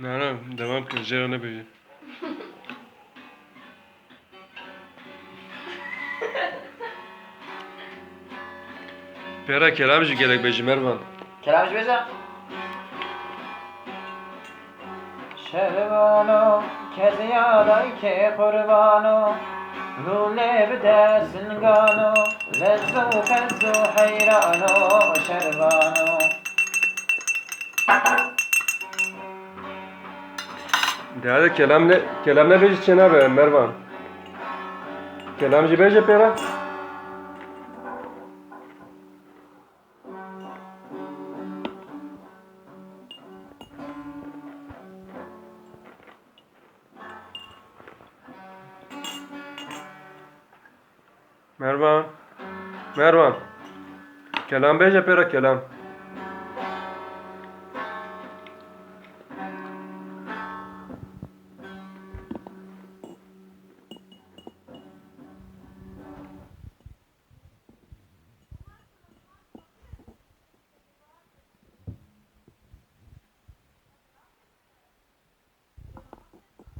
Naravno, da vam kaže, ona bi... Pera kelamcı gerek beji Mervan. Kelamcı bezem. Şervano, keziyaday ke kurbano, Lule bidesin gano, lezzu kezu hayrano, şervano. De hadi kelam ne kelam ne beji çena be Mervan. Kelamcı beji pera. Mervan. Mervan. Kelam beji pera kelam.